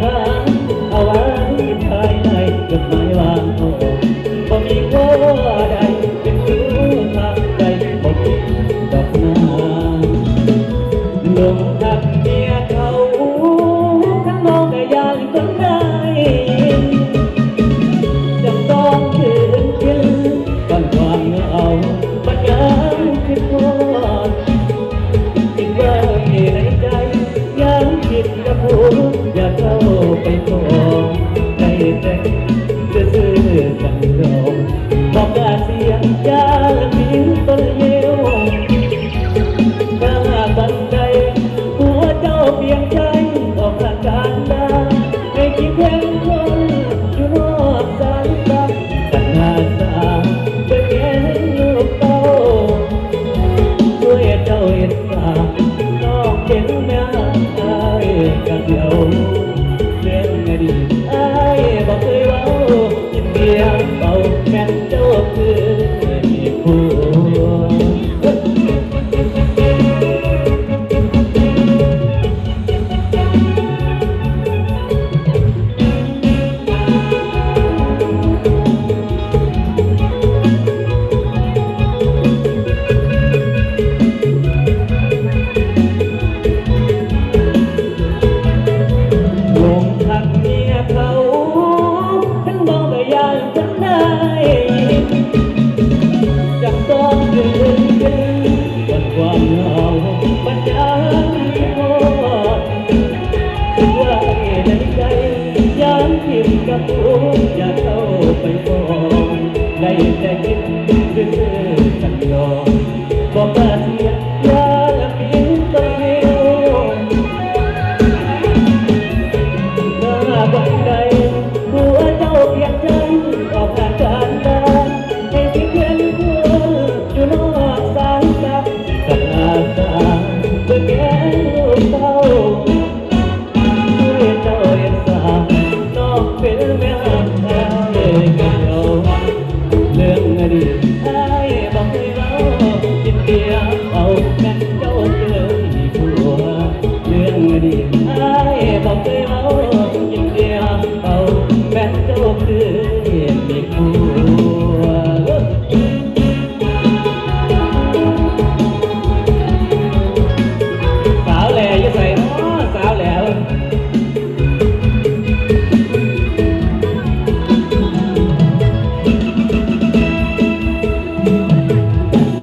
one. ไปขอได้แต่ ทิ้งกับทุกอย่าเข้าไปฟองได้แต่คิดถึอจันยอมบอกว่าเสียยาละพินต้องหิวหน้าบันได me.